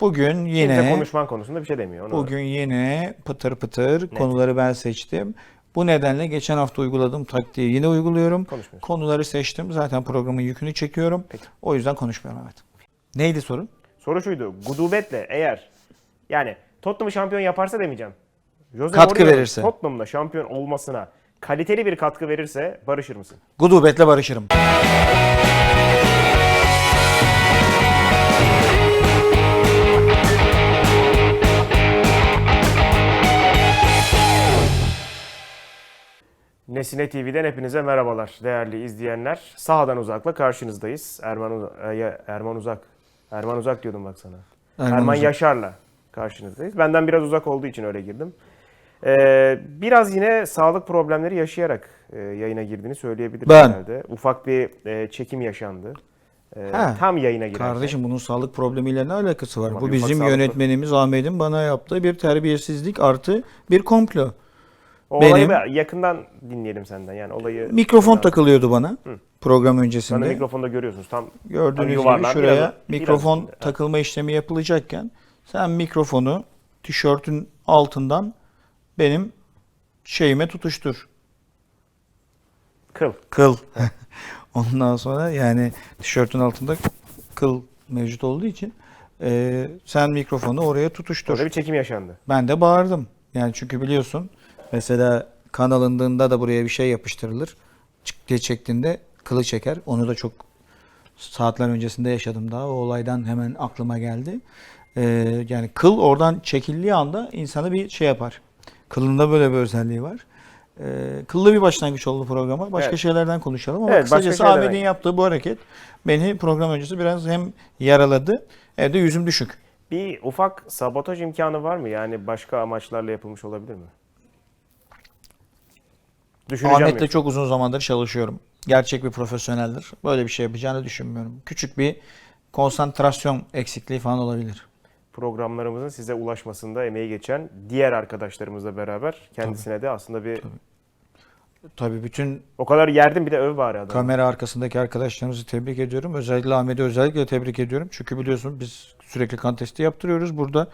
Bugün Kimse yine konuşman konusunda bir şey demiyor. Onu bugün yine pıtır pıtır konuları ben seçtim. Bu nedenle geçen hafta uyguladığım taktiği yine uyguluyorum. Konuları seçtim. Zaten programın yükünü çekiyorum. Peki. O yüzden konuşmuyorum evet. Neydi sorun? Soru şuydu. Gudubetle eğer yani Tottenham'ı şampiyon yaparsa demeyeceğim. Jose Katkı Mourinho verirse. Tottenham'da şampiyon olmasına kaliteli bir katkı verirse barışır mısın? Gudubetle barışırım. Nesine TV'den hepinize merhabalar değerli izleyenler. Sahadan uzakla karşınızdayız. Erman, e, Erman Uzak. Erman Uzak diyordum bak sana. Erman Erman, Uzak. Yaşar'la karşınızdayız. Benden biraz uzak olduğu için öyle girdim. Ee, biraz yine sağlık problemleri yaşayarak e, yayına girdiğini söyleyebilirim Ben. herhalde. Ufak bir e, çekim yaşandı. E, Ha. tam yayına girerken. Kardeşim bunun sağlık problemiyle ne alakası var? Ama Bu bizim yönetmenimiz Ahmet'in bana yaptığı bir terbiyesizlik artı bir komplo. O olayı benim- bir yakından dinleyelim senden. Yani olayı Mikrofon takılıyordu bana Hı. program Bana öncesinde. mikrofonda görüyorsunuz. Tam Gördüğünüz gibi yuvarlan, şuraya biraz- mikrofon biraz- takılma işlemi yapılacakken sen mikrofonu tişörtün altından benim şeyime tutuştur. kıl. Kıl. Ondan sonra yani tişörtün altında kıl mevcut olduğu için e, sen mikrofonu oraya tutuştur. Orada bir çekim yaşandı. Ben de bağırdım. Yani çünkü biliyorsun mesela kan alındığında da buraya bir şey yapıştırılır. Çık diye çektiğinde kılı çeker. Onu da çok saatler öncesinde yaşadım daha. O olaydan hemen aklıma geldi. Ee, yani kıl oradan çekildiği anda insanı bir şey yapar. Kılında böyle bir özelliği var. Ee, kıllı bir başlangıç oldu programa. Başka Evet. şeylerden konuşalım ama Evet, kısacası. Ahmet'in yaptığı bu hareket beni program öncesi biraz hem yaraladı hem de yüzüm düşük. Bir ufak sabotaj imkanı var mı? Yani başka amaçlarla yapılmış olabilir mi? Düşüneceğim Ahmet'le mi? çok uzun zamandır çalışıyorum. Gerçek bir profesyoneldir. Böyle bir şey yapacağını düşünmüyorum. Küçük bir konsantrasyon eksikliği falan olabilir. Programlarımızın size ulaşmasında emeği geçen diğer arkadaşlarımızla beraber kendisine de aslında bir Tabii bütün o kadar yerdim bir de öv bari adamı. kamera arkasındaki arkadaşlarımızı tebrik ediyorum. Özellikle Ahmet'i özellikle tebrik ediyorum. Çünkü biliyorsun biz sürekli kan testi yaptırıyoruz. Burada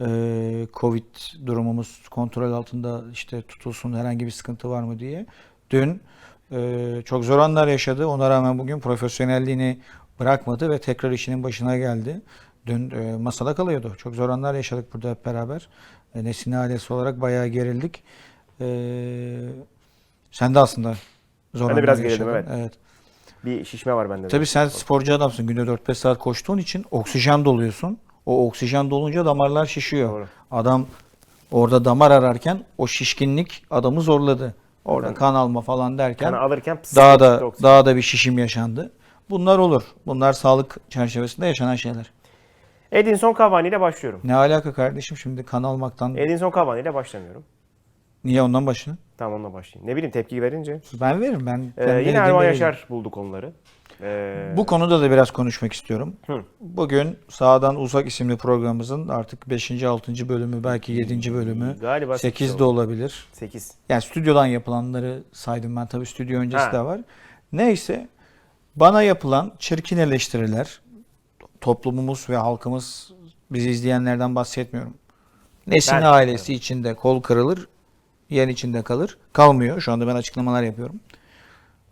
e, Covid durumumuz kontrol altında işte tutulsun herhangi bir sıkıntı var mı diye. Dün e, çok zor anlar yaşadı. Ona rağmen bugün profesyonelliğini bırakmadı ve tekrar işinin başına geldi. Dün e, masada kalıyordu. Çok zor anlar yaşadık burada hep beraber. E, Nesin ailesi olarak bayağı gerildik. E, sen de aslında zor Ben de anlar biraz gerildim, yaşadın. evet. evet. Bir şişme var bende de. Tabii sen sporcu adamsın. Günde 4-5 saat koştuğun için oksijen doluyorsun. O oksijen dolunca damarlar şişiyor. Doğru. Adam orada damar ararken o şişkinlik adamı zorladı. Orada kan alma falan derken Kanı alırken daha da oksijen. daha da bir şişim yaşandı. Bunlar olur. Bunlar sağlık çerçevesinde yaşanan şeyler. Edinson Cavani ile başlıyorum. Ne alaka kardeşim şimdi kan almaktan? Edinson Cavani ile başlamıyorum. Niye ondan başladın? Tamam onunla başlayayım. Ne bileyim tepki verince. Ben veririm. Ben Ee, yine Erman. Yaşar buldu konuları. Ee, Bu konuda da biraz konuşmak istiyorum. Hı. Bugün Sağdan Uzak isimli programımızın artık 5. 6. bölümü belki 7. bölümü galiba 8 de olabilir. 8. Yani stüdyodan yapılanları saydım ben tabii stüdyo öncesi Ha. de var. Neyse bana yapılan çirkin eleştiriler toplumumuz ve halkımız bizi izleyenlerden bahsetmiyorum. Nesin Ben- ailesi içinde kol kırılır, yen içinde kalır. Kalmıyor. Şu anda ben açıklamalar yapıyorum.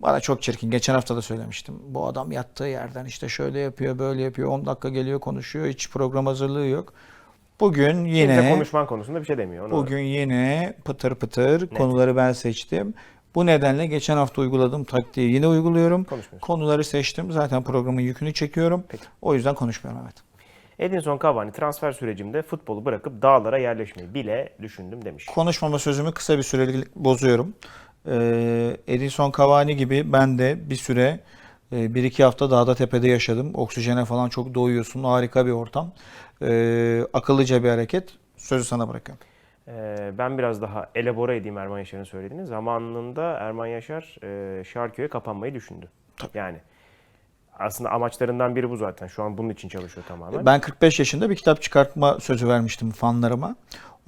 Bana çok çirkin. Geçen hafta da söylemiştim. Bu adam yattığı yerden işte şöyle yapıyor, böyle yapıyor. 10 dakika geliyor konuşuyor. Hiç program hazırlığı yok. Bugün Kimse yine konuşman konusunda bir şey demiyor. Onu Bugün yine pıtır pıtır konuları ben seçtim. Bu nedenle geçen hafta uyguladığım taktiği yine uyguluyorum. Konuları seçtim. Zaten programın yükünü çekiyorum. Peki. O yüzden konuşmuyorum evet. Edinson Cavani transfer sürecimde futbolu bırakıp dağlara yerleşmeyi bile düşündüm demiş. Konuşmama sözümü kısa bir sürelik bozuyorum. Ee, Edison Cavani gibi ben de bir süre e, bir iki hafta dağda tepede yaşadım. Oksijene falan çok doyuyorsun. Harika bir ortam. Ee, akıllıca bir hareket. Sözü sana bırakıyorum. Ee, ben biraz daha elabore edeyim Erman Yaşar'ın söylediğini. Zamanında Erman Yaşar e, Şarköy'e kapanmayı düşündü. Yani aslında amaçlarından biri bu zaten. Şu an bunun için çalışıyor tamamen. Ben 45 yaşında bir kitap çıkartma sözü vermiştim fanlarıma.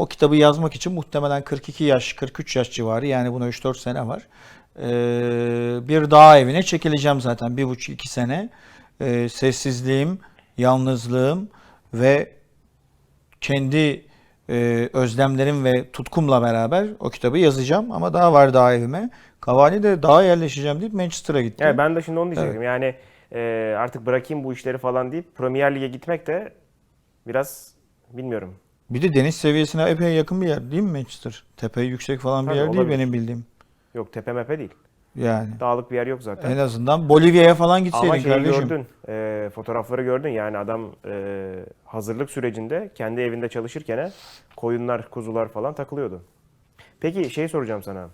O kitabı yazmak için muhtemelen 42 yaş, 43 yaş civarı yani buna 3-4 sene var. Ee, bir dağ evine çekileceğim zaten. Bir buçuk iki sene. Ee, sessizliğim, yalnızlığım ve kendi e, özlemlerim ve tutkumla beraber o kitabı yazacağım ama daha var daha evime. Cavani de daha yerleşeceğim deyip Manchester'a gitti. Evet, ben de şimdi onu diyecektim. Yani e, artık bırakayım bu işleri falan deyip Premier Lig'e gitmek de biraz bilmiyorum. Bir de deniz seviyesine epey yakın bir yer değil mi Manchester? Tepe yüksek falan bir Tabii, yer değil olabilir. benim bildiğim. Yok tepe mepe değil. Yani Dağlık bir yer yok zaten. en azından Bolivya'ya falan gitseydin Ama şeyi kardeşim. gördün, e, fotoğrafları gördün yani adam e, hazırlık sürecinde kendi evinde çalışırken koyunlar, kuzular falan takılıyordu. Peki şey soracağım sana.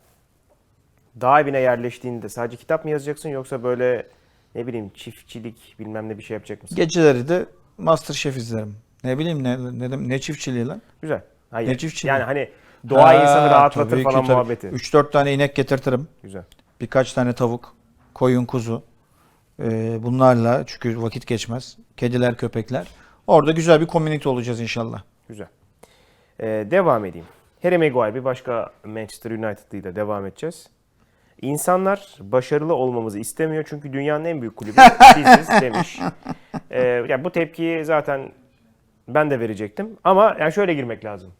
Dağ evine yerleştiğinde sadece kitap mı yazacaksın yoksa böyle ne bileyim çiftçilik bilmem ne bir şey yapacak mısın? Geceleri de Masterchef izlerim. Ne bileyim ne ne, ne çiftçiliği lan? Güzel. Hayır. Ne çiftçiliği? Yani hani doğa insanı rahatlatır ki, falan tabii. muhabbeti. 3-4 tane inek getirtirim. Güzel. Birkaç tane tavuk, koyun, kuzu. Ee, bunlarla çünkü vakit geçmez. Kediler, köpekler. Orada güzel bir komünite olacağız inşallah. Güzel. Ee, devam edeyim. Harry Maguire bir başka Manchester United'lıyla devam edeceğiz. İnsanlar başarılı olmamızı istemiyor çünkü dünyanın en büyük kulübü biziz demiş. Ee, yani bu tepkiyi zaten ben de verecektim ama yani şöyle girmek lazım.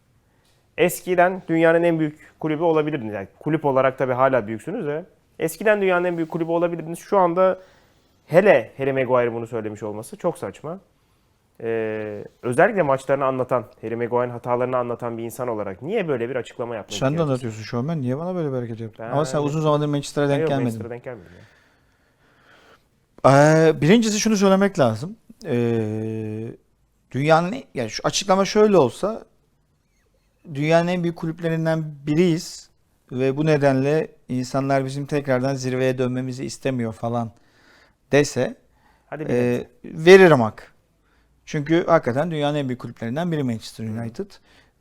Eskiden dünyanın en büyük kulübü olabilirdiniz. Yani kulüp olarak tabii hala büyüksünüz de. Eskiden dünyanın en büyük kulübü olabilirdiniz. Şu anda hele Harry Maguire bunu söylemiş olması çok saçma. Ee, özellikle maçlarını anlatan, Harry Maguire'ın hatalarını anlatan bir insan olarak niye böyle bir açıklama yapmak Sen de anlatıyorsun şu an ben. Niye bana böyle bir hareket yaptın? Ben- Ama sen uzun zamandır Manchester'a denk gelmedin. Manchester'a denk gelmedim ya. Ee, birincisi şunu söylemek lazım. Ee, dünyanın yani şu açıklama şöyle olsa dünyanın en büyük kulüplerinden biriyiz ve bu nedenle insanlar bizim tekrardan zirveye dönmemizi istemiyor falan dese Hadi e, veririm hak. Çünkü hakikaten dünyanın en büyük kulüplerinden biri Manchester United.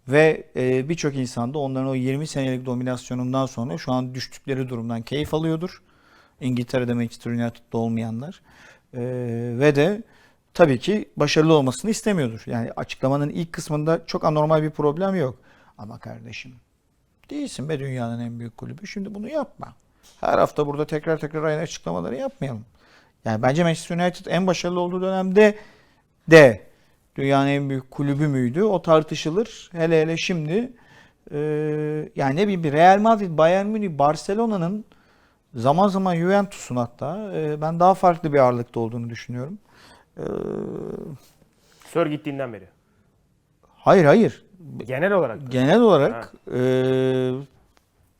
Ve e, birçok insan da onların o 20 senelik dominasyonundan sonra şu an düştükleri durumdan keyif alıyordur. İngiltere'de Manchester United'da olmayanlar. E, ve de tabii ki başarılı olmasını istemiyordur. Yani açıklamanın ilk kısmında çok anormal bir problem yok. Ama kardeşim değilsin be dünyanın en büyük kulübü. Şimdi bunu yapma. Her hafta burada tekrar tekrar aynı açıklamaları yapmayalım. Yani bence Manchester United en başarılı olduğu dönemde de dünyanın en büyük kulübü müydü? O tartışılır. Hele hele şimdi e, yani ne bileyim Real Madrid, Bayern Münih, Barcelona'nın zaman zaman Juventus'un hatta e, ben daha farklı bir ağırlıkta olduğunu düşünüyorum. E, Sör gittiğinden beri. hayır hayır. Genel olarak. Genel olarak e,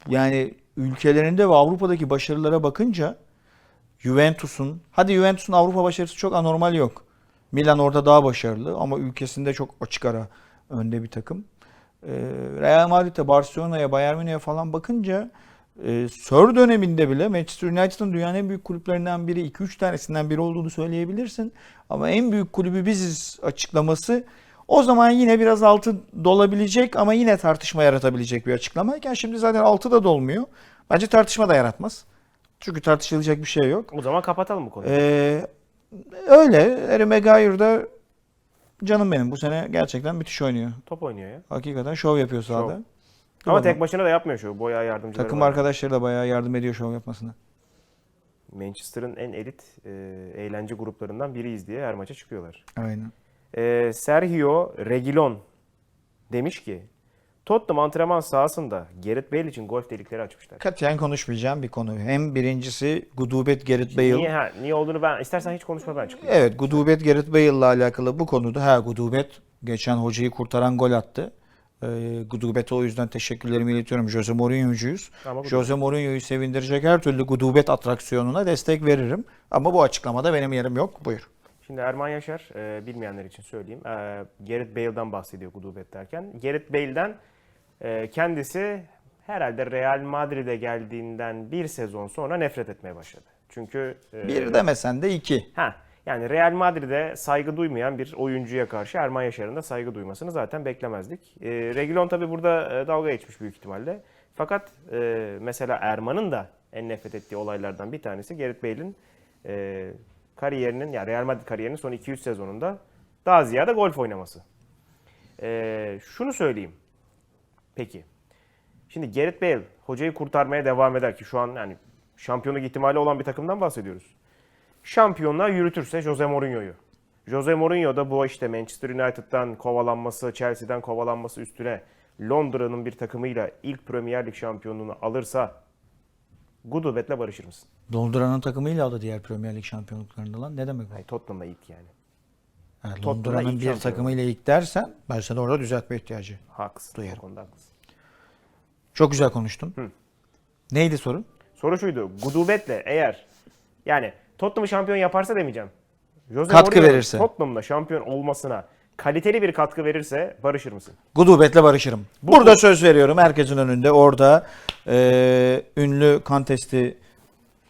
yani ülkelerinde ve Avrupa'daki başarılara bakınca Juventus'un, hadi Juventus'un Avrupa başarısı çok anormal yok. Milan orada daha başarılı ama ülkesinde çok açık ara önde bir takım. E, Real Madrid'e, Barcelona'ya, Bayern Münih'e falan bakınca e, Sör döneminde bile Manchester United'ın dünyanın en büyük kulüplerinden biri, 2-3 tanesinden biri olduğunu söyleyebilirsin. Ama en büyük kulübü biziz açıklaması o zaman yine biraz altı dolabilecek ama yine tartışma yaratabilecek bir açıklamayken şimdi zaten altı da dolmuyor. Bence tartışma da yaratmaz. Çünkü tartışılacak bir şey yok. O zaman kapatalım bu konuyu. Ee, öyle. Harry Maguire'da canım benim bu sene gerçekten müthiş oynuyor. Top oynuyor ya. Hakikaten şov yapıyor sahada. Ama tek başına da yapmıyor şu. Boya yardımcıları Takım var. arkadaşları da bayağı yardım ediyor şov yapmasına. Manchester'ın en elit e, eğlence gruplarından biriyiz diye her maça çıkıyorlar. Aynen. E, Sergio Reguilon demiş ki Tottenham antrenman sahasında Gareth Bale için golf delikleri açmışlar. Katiyen konuşmayacağım bir konu. Hem birincisi Gudubet Gareth Bale. Niye, ha, niye olduğunu ben istersen hiç konuşma ben. Evet Gudubet Gareth Bale'la alakalı bu konuda ha Gudubet geçen hocayı kurtaran gol attı. Ee, Gudubet'e o yüzden teşekkürlerimi iletiyorum. Jose Mourinho'cuyuz. Ama bu- Jose Mourinho'yu sevindirecek her türlü Gudubet atraksiyonuna destek veririm. Ama bu açıklamada benim yerim yok. Buyur. Şimdi Erman Yaşar, e, bilmeyenler için söyleyeyim. E, Gareth Bale'dan bahsediyor Gudubet derken. Gareth Bale'den e, kendisi herhalde Real Madrid'e geldiğinden bir sezon sonra nefret etmeye başladı. Çünkü e, Bir demesen de iki. Ha, yani Real Madrid'e saygı duymayan bir oyuncuya karşı Erman Yaşar'ın da saygı duymasını zaten beklemezdik. E, Reguilon tabi burada dalga geçmiş büyük ihtimalle. Fakat e, mesela Erman'ın da en nefret ettiği olaylardan bir tanesi Gareth Bale'in e, kariyerinin, yani Real Madrid kariyerinin son 2-3 sezonunda daha ziyade golf oynaması. E, şunu söyleyeyim. Peki. Şimdi Gareth Bale hocayı kurtarmaya devam eder ki şu an yani şampiyonluk ihtimali olan bir takımdan bahsediyoruz şampiyonluğa yürütürse Jose Mourinho'yu Jose Mourinho da bu işte Manchester United'dan kovalanması, Chelsea'den kovalanması üstüne Londra'nın bir takımıyla ilk Premier Lig şampiyonluğunu alırsa Gudubet'le barışır mısın? Londra'nın takımıyla aldı diğer Premier Lig şampiyonluklarında lan. Ne demek bu? Tottenham'la ilk yani. Yani Londra'nın bir takımıyla ilk dersen ben sana orada düzeltme ihtiyacı. Haklısın. Duyarım. Konuda haklısın. Çok güzel konuştun. Hı. Neydi sorun? Soru şuydu. Gudubet'le eğer yani Tottenham'ı şampiyon yaparsa demeyeceğim. Jose Katkı Mourinho'nun verirse. Tottenham'la şampiyon olmasına kaliteli bir katkı verirse barışır mısın? Gudubetle barışırım. Burada söz veriyorum herkesin önünde. Orada e, ünlü kantesti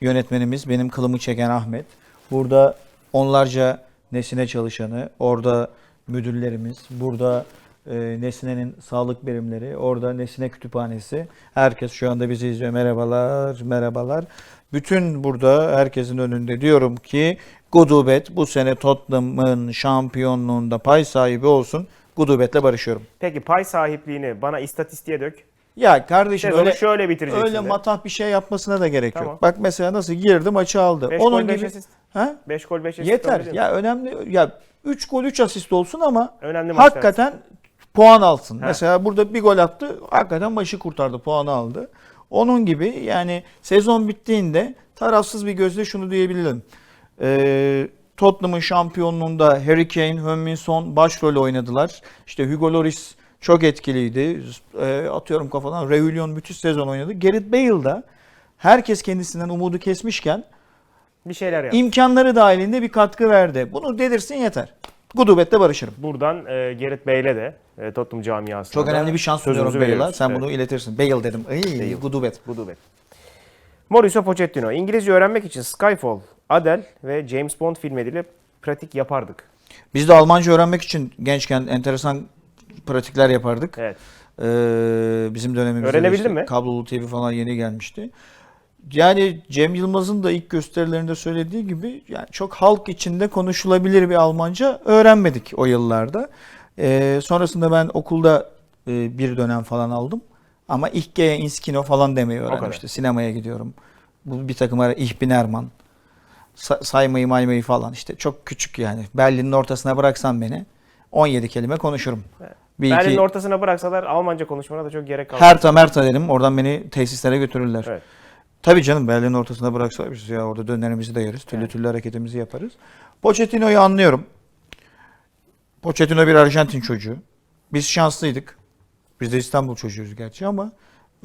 yönetmenimiz benim kılımı çeken Ahmet. Burada onlarca Nesine çalışanı, orada müdürlerimiz, burada e, Nesine'nin sağlık birimleri, orada Nesine kütüphanesi. Herkes şu anda bizi izliyor. Merhabalar, merhabalar. Bütün burada herkesin önünde diyorum ki Gudubet bu sene Tottenham'ın şampiyonluğunda pay sahibi olsun. Gudubet'le barışıyorum. Peki pay sahipliğini bana istatistiğe dök. Ya kardeşim Sezonu öyle şöyle bitireceksin öyle de. matah bir şey yapmasına da gerek Tamam. yok. Bak mesela nasıl girdi maçı aldı. 5 Onun gol 5 gibi asist. ha? 5 gol 5 asist. Yeter. Ya önemli ya 3 gol 3 asist olsun ama Önemli hakikaten puan alsın. Ha. Mesela burada bir gol attı. Hakikaten maçı kurtardı. Puanı aldı. Onun gibi yani sezon bittiğinde tarafsız bir gözle şunu diyebilirim. Ee, Tottenham'ın şampiyonluğunda Harry Kane, Heung-min Son başrol oynadılar. İşte Hugo Lloris çok etkiliydi. Ee, atıyorum kafadan. Reguilon müthiş sezon oynadı. Gareth Bale da herkes kendisinden umudu kesmişken Bir şeyler yap. imkanları dahilinde bir katkı verdi. Bunu dedirsin yeter. Gudubet'le barışırım. Buradan e, Gerrit Bale'e de e, Tottenham camiasına Çok da önemli bir şans sözümüzü sunuyorum Bale'a. veriyoruz. Sen Evet. bunu iletirsin. Bale dedim. Ay, Gudubet. Gudubet. Mauricio Pochettino. İngilizce öğrenmek için Skyfall, Adele ve James Bond filmleriyle pratik yapardık. Biz de Almanca öğrenmek için gençken enteresan pratikler yapardık. Evet. Ee, bizim dönemimizde de Öğrenebildin işte mi? Kablolu TV falan yeni gelmişti. Yani Cem Yılmaz'ın da ilk gösterilerinde söylediği gibi yani çok halk içinde konuşulabilir bir Almanca öğrenmedik o yıllarda. Ee, sonrasında ben okulda e, bir dönem falan aldım. Ama ich gehe ins Kino falan demeyi. İşte sinemaya gidiyorum. Bu bir takım ara Ich bin Erman. Sa- saymayı maymayı falan işte çok küçük yani. Berlin'in ortasına bıraksan beni 17 kelime konuşurum. Bir Berlin'in iki ortasına bıraksalar Almanca konuşmana da çok gerek kalmaz. Herta Merta derim. Oradan beni tesislere götürürler. Evet. Tabii canım Berlin'in ortasına bıraksalar biz ya orada dönerimizi de yeriz. Türlü Evet. türlü hareketimizi yaparız. Pochettino'yu anlıyorum. Pochettino bir Arjantin çocuğu. Biz şanslıydık. Biz de İstanbul çocuğuyuz gerçi ama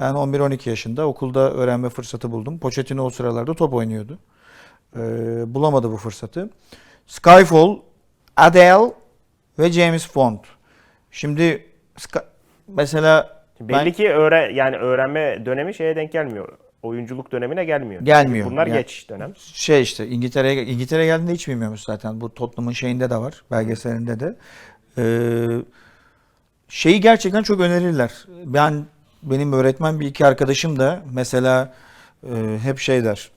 ben 11-12 yaşında okulda öğrenme fırsatı buldum. Pochettino o sıralarda top oynuyordu. Ee, bulamadı bu fırsatı. Skyfall, Adele ve James Bond. Şimdi mesela Belli ben- ki öğre yani öğrenme dönemi şeye denk gelmiyor. Oyunculuk dönemine gelmiyor. Gelmiyor. Bunlar Yani- geç dönem. şey işte İngiltere'ye İngiltere geldiğinde hiç bilmiyormuş zaten. Bu Tottenham'ın şeyinde de var. Belgeselinde de. Ee, şeyi gerçekten çok önerirler. Ben benim öğretmen bir iki arkadaşım da mesela e, hep şey der.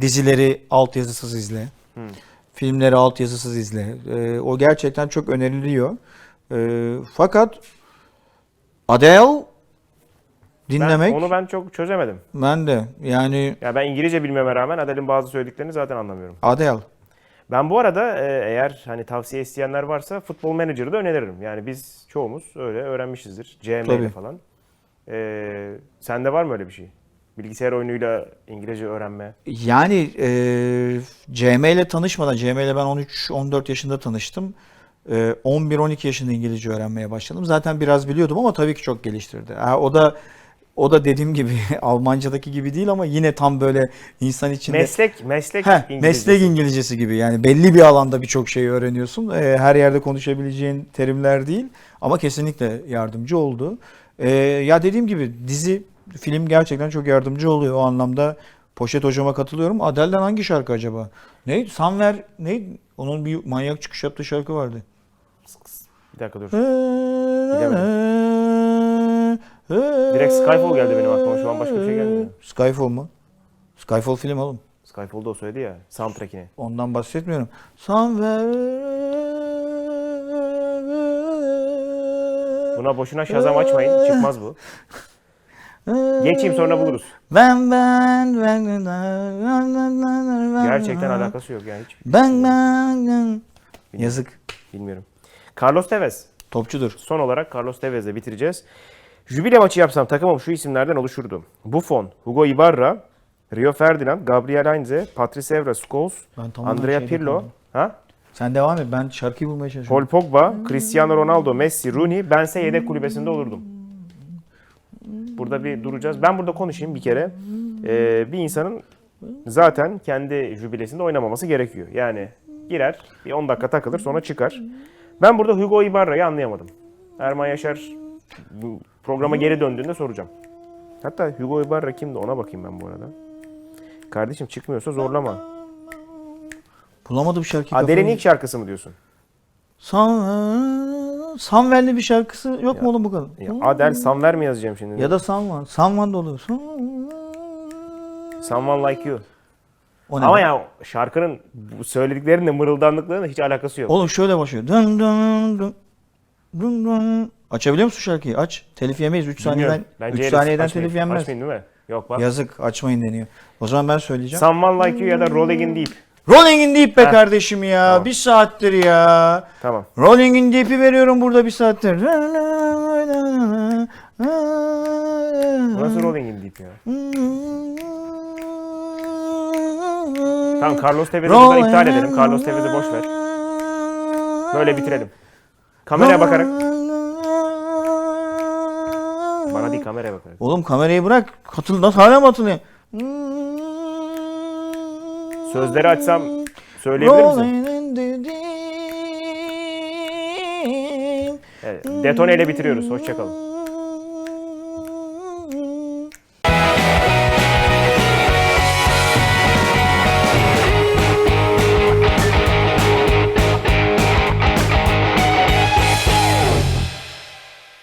Dizileri altyazısız izle. Hmm. Filmleri altyazısız izle. Ee, o gerçekten çok öneriliyor. Ee, fakat Adele dinlemek Ben, onu ben çok çözemedim. ben de yani Ya ben İngilizce bilmeme rağmen Adele'in bazı söylediklerini zaten anlamıyorum. Adele Ben bu arada e, eğer hani tavsiye isteyenler varsa Futbol Manager'ı da öneririm. Yani biz çoğumuz öyle öğrenmişizdir. CM falan. E, sende var mı öyle bir şey? Bilgisayar oyunuyla İngilizce öğrenme. Yani e, CM ile tanışmadan, CM ile ben 13-14 yaşında tanıştım. E, 11-12 yaşında İngilizce öğrenmeye başladım. Zaten biraz biliyordum ama tabii ki çok geliştirdi. Ha, o da o da dediğim gibi Almancadaki gibi değil ama yine tam böyle insan içinde Meslek, meslek Heh, İngilizcesi. meslek İngilizcesi gibi yani belli bir alanda birçok şeyi öğreniyorsun. E, her yerde konuşabileceğin terimler değil ama kesinlikle yardımcı oldu. E, ya dediğim gibi dizi, film gerçekten çok yardımcı oluyor o anlamda. Poşet hocama katılıyorum. Adele'den hangi şarkı acaba? Ne? Somewhere ne? Onun bir manyak çıkış yaptığı şarkı vardı. Bir dakika dur. Direkt Skyfall geldi benim aklıma. Şu an başka bir şey gelmiyor. Skyfall mu? Skyfall film oğlum. Skyfall'da o söyledi ya. Soundtrack'ini. Ondan bahsetmiyorum. Somewhere Buna boşuna Shazam açmayın. Çıkmaz bu. Geçeyim sonra buluruz. Ben ben ben Gerçekten alakası yok yani hiç. Ben ben Bilmiyorum. Yazık. Bilmiyorum. Carlos Tevez. Topçudur. Son olarak Carlos Tevez'le bitireceğiz. Jübile maçı yapsam takımım şu isimlerden oluşurdu. Buffon, Hugo Ibarra, Rio Ferdinand, Gabriel Heinze, Patrice Evra, Scholes, Andrea şeyde Pirlo, ha? Sen devam et. Ben şarkıyı bulmaya çalışıyorum. Paul Pogba, Cristiano Ronaldo, Messi, Rooney. Bense yedek kulübesinde olurdum. Burada bir duracağız. Ben burada konuşayım bir kere. Ee, bir insanın zaten kendi jübilesinde oynamaması gerekiyor. Yani girer, bir 10 dakika takılır sonra çıkar. Ben burada Hugo Ibarra'yı anlayamadım. Erman Yaşar bu programa geri döndüğünde soracağım. Hatta Hugo Ibarra kimdi ona bakayım ben bu arada. Kardeşim çıkmıyorsa zorlama. Bulamadım şarkıyı. Adele'nin ilk şarkısı mı diyorsun? Sam Samvel'li bir şarkısı yok mu oğlum bu kadar? Ya Adel Samver mi yazacağım şimdi? Ya da Samvan. Samvan da olur. Someone Like You. O ne? Ama be? ya şarkının bu söylediklerinin mırıldandıklarının hiç alakası yok. Oğlum şöyle başlıyor. Dın dın dın. Dın dın. Açabiliyor musun şarkıyı? Aç. Telif yemeyiz. 3 Bilmiyorum. saniyeden, Bence 3 Eris saniyeden açmayın. telif yenmez. Açmayın değil mi? Yok bak. Yazık açmayın deniyor. O zaman ben söyleyeceğim. Someone Like You ya da Rolling in Deep. Rolling in Deep be Heh. kardeşim ya. Tamam. Bir saattir ya. Tamam. Rolling in Deep'i veriyorum burada bir saattir. Bu Nasıl Rolling in Deep ya? Tamam Carlos Tevez'i buradan iptal edelim. Carlos Tevez'i boş ver. Böyle bitirelim. Kameraya bakarak. Değil kameraya bakarak. Oğlum kamerayı bırak. Katıl nasıl hala mı atılıyor? Sözleri açsam söyleyebilir misin? Evet, detone ile bitiriyoruz. Hoşçakalın.